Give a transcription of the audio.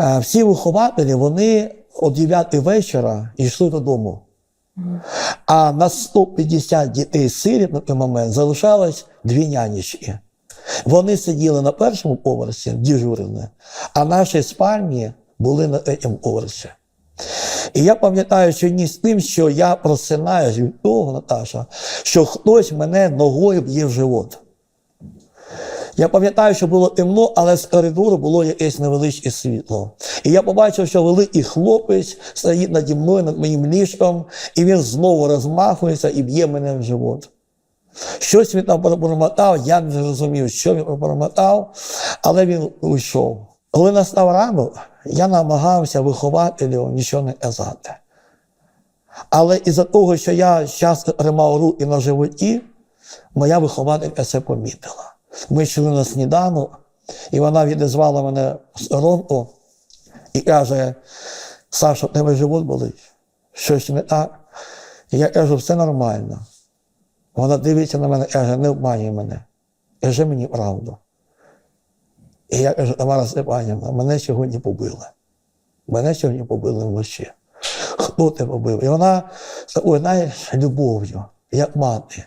Е, Всі вихователі вони о 9 вечора йшли додому. А на 150 дітей сиріт на той момент залишалось дві нянечки. Вони сиділи на першому поверсі, дежурили, а наші спальні були на третьому поверсі. І я пам'ятаю, що ні з тим, що я просинаюсь від того, Наташа, що хтось мене ногою б'є в живот. Я пам'ятаю, що було темно, але з коридору було якесь невеличке світло. І я побачив, що великий хлопець стоїть наді мною над моїм ліжком, і він знову розмахується і б'є мене в живот. Щось він там пробормотав, я не зрозумів, що він пробормотав, але він уйшов. Коли настав ранок, я намагався вихователю нічого не казати. Але із-за того, що я часто тримав руки на животі, моя вихователька це помітила. Ми йшли на сніданок, і вона відізвала мене в сторонку і каже: Саша, тебе живот болить, щось не так. І я кажу, все нормально. Вона дивиться на мене каже, не обманюй мене. Кажи мені правду. І я кажу, Тамара Степанівна, мене сьогодні побили. Мене сьогодні побили вночі. Хто тебе побив? І вона з такою, знаєш, любов'ю, як мати.